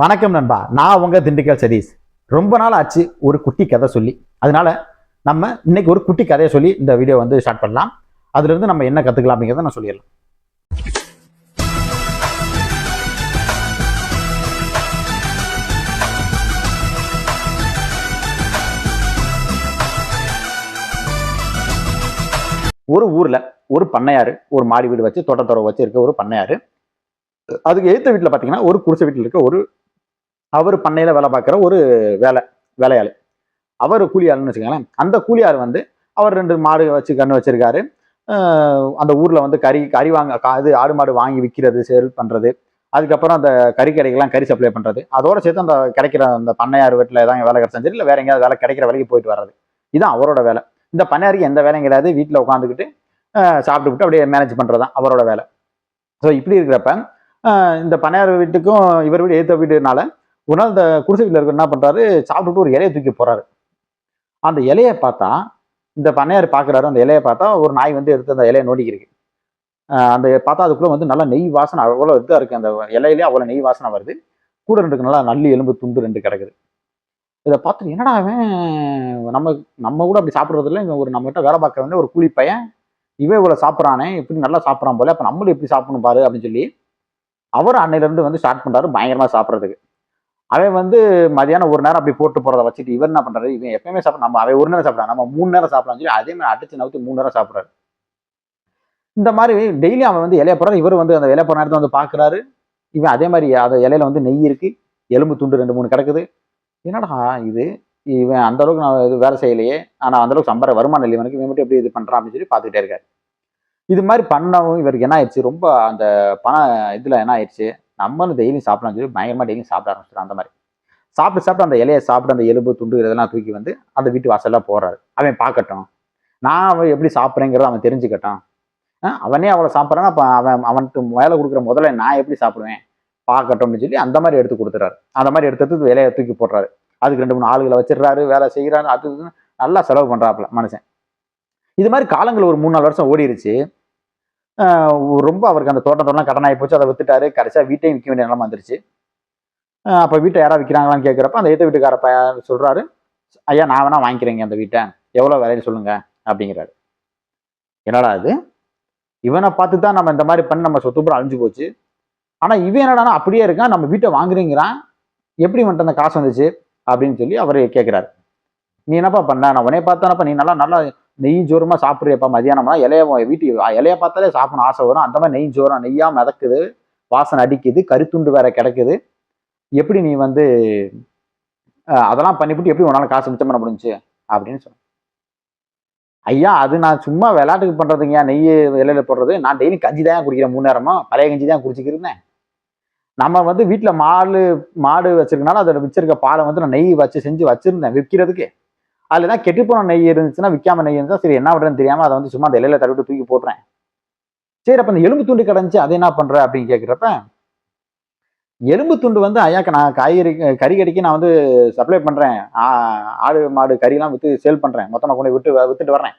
வணக்கம் நண்பா. நான் உங்க திண்டுக்கல் சதீஷ். ரொம்ப நாள் ஆச்சு ஒரு குட்டி கதை சொல்லி. அதனால நம்ம இன்னைக்கு ஒரு குட்டி கதையை சொல்லி இந்த வீடியோ வந்து ஸ்டார்ட் பண்ணலாம். அதுலேருந்து நம்ம என்ன கத்துக்கலாம் அப்படிங்கிறத நான் சொல்லிடலாம். ஒரு ஊர்ல ஒரு பண்ணையாரு ஒரு மாடி வீடு வச்சு தோட்டத்துறவு வச்சு இருக்க ஒரு பண்ணையாரு அதுக்கு எழுத்த வீட்டில் பார்த்தீங்கன்னா ஒரு குடிசை வீட்டில் இருக்க ஒரு அவர் பண்ணையில் வேலை பார்க்குற ஒரு வேலை வேலையாள். அவர் கூலி ஆளுன்னு வச்சுக்கோங்களேன். அந்த கூலியார் வந்து அவர் ரெண்டு மாடு வச்சு கண்ணு வச்சிருக்காரு. அந்த ஊரில் வந்து கறி கறி வாங்க கா- இது ஆடு மாடு வாங்கி விற்கிறது சேல் பண்ணுறது அதுக்கப்புறம் அந்த கறி கடைக்கெல்லாம் கறி சப்ளை பண்ணுறது அதோட சேர்த்து அந்த கிடைக்கிற அந்த பண்ணையார் வீட்டில் ஏதாவது வேலை கிடைச்சா சரி இல்லை வேற எங்கேயாவது வேலை கிடைக்கிற வேலைக்கு போயிட்டு வர்றது. இதுதான் அவரோட வேலை. இந்த பண்ணையாருக்கு எந்த வேலையும் கிடையாது. வீட்டில் உட்காந்துக்கிட்டு சாப்பிட்டுக்கிட்டு அப்படியே மேனேஜ் பண்ணுறது தான் அவரோட வேலை. ஸோ இப்படி இருக்கிறப்ப இந்த பண்ணையார் வீட்டுக்கும் இவர் வீடு ஏற்ற வீடுனால ஒரு நாள் இந்த குடிசை வீட்டில் இருக்க என்ன பண்ணுறாரு சாப்பிட்டுட்டு ஒரு இலையை தூக்கி போகிறாரு அந்த இலையை பார்த்தா இந்த பண்ணையார் பார்க்குறாரு. அந்த இலையை பார்த்தா ஒரு நாய் வந்து எடுத்து அந்த இலையை நோண்டிக்கிருக்கு அந்த பார்த்தா அதுக்குள்ளே வந்து நல்லா நெய் வாசனை அவ்வளோ இதாக இருக்குது அந்த இலையிலே அவ்வளோ நெய் வாசனை வருது. கூட ரெண்டுக்கு நல்லா நல்லி எலும்பு துண்டு ரெண்டு கிடக்குது. இதை பார்த்து என்னடா அவன் நம்ம நம்ம கூட அப்படி சாப்பிட்றதுல இவன் ஒரு நம்மகிட்ட வேலை பார்க்குறவனே ஒரு கூலி பையன். இவன் இவ்வளோ சாப்பிட்றானே. இப்படி நல்லா சாப்பிட்றான் போல. அப்போ நம்மளும் எப்படி சாப்பிடணும் பாரு அப்படின்னு சொல்லி அவர் அன்னையிலேருந்து வந்து ஸ்டார்ட் பண்ணுறாரு பயங்கரமாக சாப்பிட்றதுக்கு. அவன் வந்து மதியானம் ஒரு நேரம் அப்படி போட்டு போகிறத வச்சுட்டு இவர் என்ன பண்ணுறாரு இவன் எப்பயுமே சாப்பிட நம்ம அவன் ஒரு நேரம் சாப்பிட்றான். நம்ம மூணு நேரம் சாப்பிடலாம் சொல்லி அதே மாதிரி அடிச்சு நவுத்தி மூணு நேரம் சாப்பிட்றாரு. இந்த மாதிரி டெய்லி அவன் வந்து இலைய போகிறான் இவர் வந்து அந்த இலைய போகிற நேரத்தை வந்து பார்க்குறாரு இவன் அதே மாதிரி அந்த இலையில வந்து நெய் இருக்கு. எலும்பு துண்டு ரெண்டு மூணு கிடக்குது. என்னடா இது? இவன் அந்த அளவுக்கு நான் இது வேலை செய்யலையே. ஆனால் அந்த அளவுக்கு சம்பர வருமானம் இல்லை இவனுக்கு இவன் மட்டும் எப்படி இது பண்ணுறான் அப்படின்னு சொல்லி பார்த்துக்கிட்டே இருக்காரு. இது மாதிரி பண்ணவும் இவருக்கு என்ன ஆயிடுச்சு? ரொம்ப அந்த பண இதில் என்ன ஆயிடுச்சு? நம்மளும் டெய்லியும் சாப்பிடலாம் சொல்லி பயங்கரமாக டெய்லியும் சாப்பிட ஆரம்பிச்சிடும் அந்த மாதிரி. சாப்பிட்டு சாப்பிட்டு அந்த இலையை சாப்பிட்டு அந்த எலும்பு துண்டு இதெல்லாம் தூக்கி வந்து அந்த வீட்டு வாசல்லாம் போடுறாரு. அவன் பார்க்கட்டும். நான் அவன் எப்படி சாப்பிட்றேங்கிறத அவன் தெரிஞ்சுக்கட்டும் அவனே அவ்வளோ சாப்பிட்றான்னா அப்போ அவன் அவனுக்கு வேலை கொடுக்குற முதல்ல நான் எப்படி சாப்பிடுவேன்? பார்க்கட்டும்னு சொல்லி அந்த மாதிரி எடுத்து கொடுத்துறாரு. அந்த மாதிரி எடுத்து எடுத்து இலையை தூக்கி போடுறாரு. அதுக்கு ரெண்டு மூணு ஆளுகளை வச்சிடுறாரு வேலை செய்கிறாரு அது நல்லா செலவு பண்ணுறாப்புல மனுஷன். இது மாதிரி காலங்கள் ஒரு மூணு நாலு வருஷம் ஓடிடுச்சு ரொம்ப அவருக்கு அந்த தோட்டத்தோடலாம் கடன் ஆகி போச்சு. அதை வித்துட்டாரு. கடைசியாக வீட்டையும் விற்க வேண்டிய நிலமா வந்துருச்சு. அப்போ வீட்டை யாராவது விற்கிறாங்களான்னு கேட்குறப்ப அந்த ஏற்ற வீட்டுக்கார பையன் சொல்கிறாரு ஐயா நான் வேணா வாங்கிக்கிறேங்க அந்த வீட்டை. எவ்வளோ விலைன்னு சொல்லுங்க. அப்படிங்கிறாரு. என்னடா இது? இவனை பார்த்து தான் நம்ம இந்த மாதிரி பண்ணி நம்ம சொத்துப்புறம் அழிஞ்சு போச்சு. ஆனால் இவன் என்னடானா அப்படியே இருக்கான். நம்ம வீட்டை வாங்குறீங்கிறான். எப்படி வந்துட்டு அந்த காசு வந்துச்சு? அப்படின்னு சொல்லி அவர் கேட்குறாரு. நீ என்னப்பா பண்ண? நான் உனே பார்த்தானப்பா. நீ நல்லா நல்லா நெய் ஜோரமாக சாப்பிட்றியப்பா. மதியானம்னா இலைய வீட்டு இலைய பார்த்தாலே சாப்பிடணும். ஆசை வரும். அந்த மாதிரி நெய் ஜோரம் நெய்யாக மிதக்குது வாசனை அடிக்குது கருத்துண்டு வேற கிடைக்குது. எப்படி நீ வந்து அதெல்லாம் பண்ணிவிட்டு எப்படி உன்னால் காசு மிச்சம் பண்ண முடிஞ்சு அப்படின்னு சொன்னேன் ஐயா அது நான் சும்மா விளையாட்டுக்கு பண்ணுறதுங்க நெய் இலையில போடுறது. நான் டெய்லி கஞ்சி தான் குடிக்கிறேன் மூணு நேரமா பழைய கஞ்சி தான் குடிச்சிக்கிறேன் நம்ம வந்து வீட்டில் மாடு மாடு வச்சிருக்கனால அதில் வச்சிருக்க பாலை வந்து நான் நெய் வச்சு செஞ்சு வச்சிருந்தேன் விற்கிறதுக்கு அதில் தான் கெட்டு போன நெய் இருந்துச்சுன்னா விற்காம நெய் இருந்தால் சரி என்ன பண்ணுறேன்னு தெரியாமல் அதை வந்து சும்மா அந்த இலையில தடவிட்டு தூக்கி போடுறேன் சரி அப்போ இந்த எலும்பு துண்டு கிடந்துச்சு அதை என்ன பண்ற அப்படின்னு கேட்குறப்ப எலும்பு துண்டு வந்து ஐயாக்கு நான் காய்கறி கறி கடைக்கு நான் வந்து சப்ளை பண்ணுறேன் ஆடு மாடு கறியெல்லாம் விற்று சேல் பண்ணுறேன் மொத்தமாக கொண்டு போய் விட்டு வித்துட்டு வர்றேன்.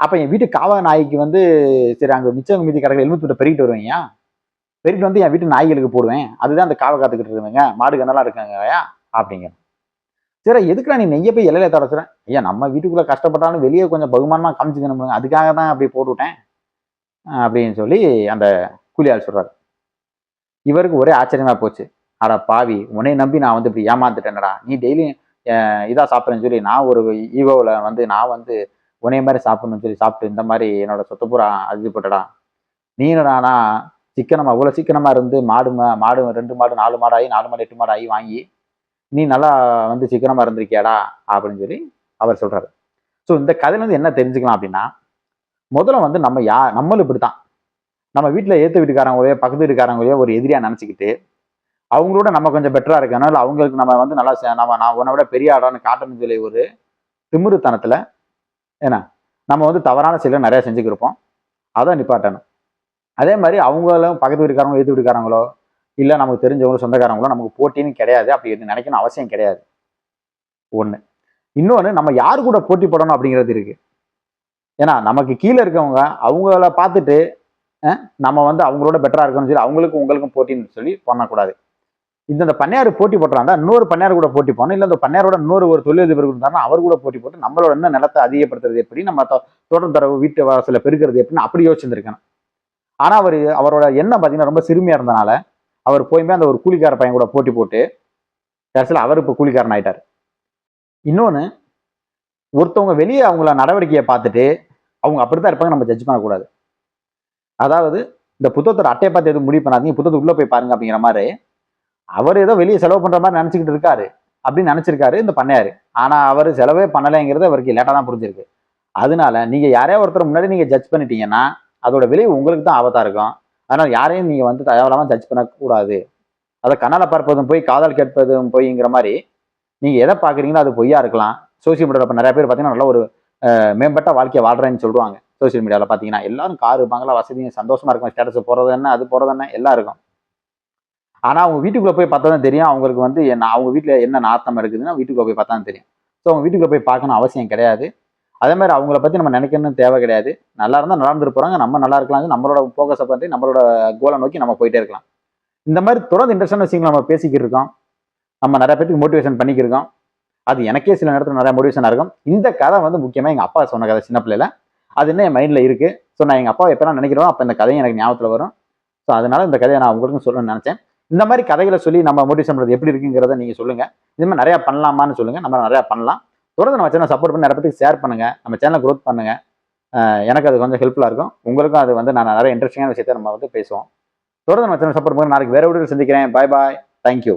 அப்போ என் வீட்டு காவா நாய்க்கு வந்து சரி அங்கே மிச்சம் மீதி கிடக்கிற எலும்பு துண்டை பெருகிட்டு வருவேன் பெருகிட்டு வந்து என் வீட்டு நாய்களுக்கு போடுவேன். அதுதான் அந்த காவை காத்துக்கிட்டு இருந்தேங்க மாடு கண்ணெல்லாம் இருக்காங்க ஐயா அப்படிங்க சரி எதுக்குடா நீ நெய்ய போய் இலையில தொடச்சுறேன் ஐயா நம்ம வீட்டுக்குள்ளே கஷ்டப்பட்டாலும் வெளியே கொஞ்சம் பகுமானமாக காமிச்சுக்கணும் அதுக்காக தான் அப்படி போட்டுவிட்டேன் அப்படின்னு சொல்லி அந்த கூலியால் சொல்கிறார் இவருக்கு ஒரே ஆச்சரியமா போச்சு. அடா பாவி உன்னை நம்பி நான் வந்து இப்படி ஏமாந்துட்டேனடா. நீ டெய்லியும் இதாக சாப்பிட்றேன்னு சொல்லி நான் ஒரு ஈவோவில் வந்து நான் வந்து உன்னைய மாதிரி சாப்பிட்ணும்னு சொல்லி சாப்பிட்டு இந்த மாதிரி என்னோட சொத்து அது போட்டடா. நீ என்னடானா சிக்கனமாக இவ்வளோ சிக்கனமாக இருந்து மாடு மாடு ரெண்டு மாடு நாலு மாடு ஆகி நாலு மாடு எட்டு மாடு ஆகி வாங்கி நீ நல்லா வந்து சிக்கனமா இருந்திருக்கியாடா அப்படின்னு சொல்லி அவர் சொல்றாரு. ஸோ இந்த கதையிலேருந்து என்ன தெரிஞ்சுக்கலாம் அப்படின்னா முதல்ல வந்து நம்ம யா நம்மளும் இப்படித்தான். நம்ம வீட்டில் ஏற்ற வீட்டுக்காரங்களையோ பக்கத்து வீட்டுக்காரங்களையோ ஒரு எதிரியாக நினச்சிக்கிட்டு அவங்களோட நம்ம கொஞ்சம் பெட்டரா இருக்கணும் இல்லை அவங்களுக்கு நம்ம வந்து நல்லா நம்ம நான் உன்னை விட பெரிய ஆடான்னு காட்டணும்னு சொல்லி ஒரு திமிருத்தனத்தில் ஏன்னா நம்ம வந்து தவறான செயலை நிறைய செஞ்சுக்கிருப்போம். அதை நிப்பாட்டணும். அதே மாதிரி அவங்களும் பக்கத்து வீட்டுக்காரங்களோ எதிர் வீட்டுக்காரங்களோ இல்லை நமக்கு தெரிஞ்சவங்களும் சொந்தக்காரங்களும் நமக்கு போட்டின்னு கிடையாது. அப்படி நினைக்கணும் அவசியம் கிடையாது. ஒன்று இன்னொன்று நம்ம யார் கூட போட்டி போடணும் அப்படிங்கிறது இருக்குது ஏன்னா நமக்கு கீழே இருக்கவங்க அவங்கள பார்த்துட்டு நம்ம வந்து அவங்களோட பெட்டராக இருக்கணும்னு சொல்லி அவங்களுக்கும் உங்களுக்கும் போட்டின்னு சொல்லி பண்ணக்கூடாது. இந்த இந்த பண்ணையார் போட்டி போட்டுறாங்க இன்னொரு பண்ணையார் கூட போட்டி போகணும் இல்லை இந்த பண்ணையாரோட இன்னொரு ஒரு தொழிலதிபர் இருந்தாருன்னா அவர் கூட போட்டி போட்டு நம்மளோட என்ன நிலத்தை அதிகப்படுத்துறது எப்படி நம்ம தோட்டம் தரவு வீட்டு வாசல பெருக்கிறது எப்படின்னு அப்படி யோசிச்சிருக்கணும் ஆனால் அவர் அவரோட எண்ணம் பார்த்தீங்கன்னா ரொம்ப சிறுமியாக இருந்தனால அவர் போயுமே அந்த ஒரு கூலிக்கார பையன் கூட போட்டி போட்டு கடைசியில் அவர் இப்போ கூலிக்காரன் ஆயிட்டார். இன்னொன்று ஒருத்தவங்க வெளியே அவங்கள நடவடிக்கையை பார்த்துட்டு அவங்க அப்படித்தான் இருப்பாங்க நம்ம ஜட்ஜ் பண்ணக்கூடாது. அதாவது இந்த புத்தகத்தோட அட்டையை பார்த்து எதுவும் முடிவு பண்ணாதீங்க புத்தகத்தை போய் பாருங்க அப்படிங்கிற மாதிரி அவர் ஏதோ வெளியே செலவு பண்ணுற மாதிரி நினச்சிக்கிட்டு இருக்காரு அப்படின்னு நினச்சிருக்காரு இந்த பண்ணையாரு. ஆனால் அவர் செலவே பண்ணலைங்கிறது அவருக்கு லேட்டாக தான் புரிஞ்சிருக்கு. அதனால நீங்கள் யாரையா ஒருத்தர் முன்னாடி நீங்கள் ஜட்ஜ் பண்ணிட்டீங்கன்னா அதோட விளைவு உங்களுக்கு தான் ஆபத்தாக இருக்கும். அதனால் யாரையும் நீங்கள் வந்து தேவையில்லாம ஜட்ஜ் பண்ணக்கூடாது. அதை கண்ணால் பார்ப்பதும் போய் காதல் கேட்பதும் பொய்ங்கிற மாதிரி நீங்கள் எதை பார்க்குறீங்களோ அது பொய்யா இருக்கலாம். சோசியல் மீடியாவில் இப்போ நிறைய பேர் பார்த்தீங்கன்னா நல்ல ஒரு மேம்பட்ட வாழ்க்கையை வாழ்கிறேன்னு சொல்லுவாங்க. சோசியல் மீடியாவில் பார்த்தீங்கன்னா எல்லாரும் காரு பங்களா வசதியும் சந்தோஷமாக இருக்கும். ஸ்டேட்டஸ் போகிறது என்ன அது போகிறது என்ன எல்லாம் இருக்கும். ஆனால் அவங்க வீட்டுக்குள்ளே போய் பார்த்தா தான் தெரியும். அவங்களுக்கு வந்து என்ன அவங்க வீட்டில் என்ன நாத்தம் இருக்குதுன்னா வீட்டுக்குள்ள போய் பார்த்தா தான் தெரியும். ஸோ அவங்க வீட்டுக்குள்ளே போய் பார்க்கணும் அவசியம் கிடையாது. அதே மாதிரி அவங்கள பத்தி நம்ம நினைக்கணும்னு தேவை கிடையாது. நல்லா இருந்தால் நல்லா இருந்துட்டு போறாங்க. நம்ம நல்லா இருக்கலாம். நம்மளோட ஃபோக்கஸை பண்ணி நம்மளோட கோலை நோக்கி நம்ம போயிட்டே இருக்கலாம். இந்த மாதிரி தொடர்ந்து இன்ட்ரெஸ்டான விஷயங்கள் நம்ம பேசிக்கிட்டு இருக்கோம். நம்ம நிறைய பேருக்கு மோட்டிவேஷன் பண்ணிக்கிருக்கோம். அது எனக்கே சில நேரத்தில் நிறைய மோட்டிவேஷனாக இருக்கும். இந்த கதை வந்து முக்கியமாக எங்கள் அப்பா சொன்ன கதை சின்ன பிள்ளையில. அது இன்னும் என் மைண்டில் இருக்குது ஸோ நான் எங்கள் அப்பா எப்போ நினைக்கிறோம் அப்போ இந்த கதையும் எனக்கு ஞாபகத்தில் வரும். ஸோ அதனால இந்த கதையை நான் உங்களுக்கும் சொல்லணும்னு நினச்சேன். இந்த மாதிரி கதைகளை சொல்லி நம்ம மோட்டிவேஷன் பண்ணுறது எப்படி இருக்குங்கிறத நீங்கள் சொல்லுங்க. இது மாதிரி நிறையா பண்ணலாமான்னு சொல்லுங்கள் நம்ம நிறையா பண்ணலாம். தொடர்ந்து நம்ம சேனல் சப்போர்ட் பண்ணி நிறைய பேருக்கு ஷேர் பண்ணுங்க. நம்ம சேனலை க்ரோத் பண்ணுங்க. எனக்கு அது கொஞ்சம் ஹெல்ப்ஃபுல்லாக இருக்கும். உங்களுக்கும் அது வந்து நான் நிறைய இன்ட்ரெஸ்டிங்கான விஷயத்தை நம்ம வந்து பேசுவோம். தொடர்ந்து நம்ம சேனல் சப்போர்ட் பண்ணுங்க. நாளைக்கு வேற வீடியோ சந்திக்கிறேன். பாய் பாய் தேங்க்யூ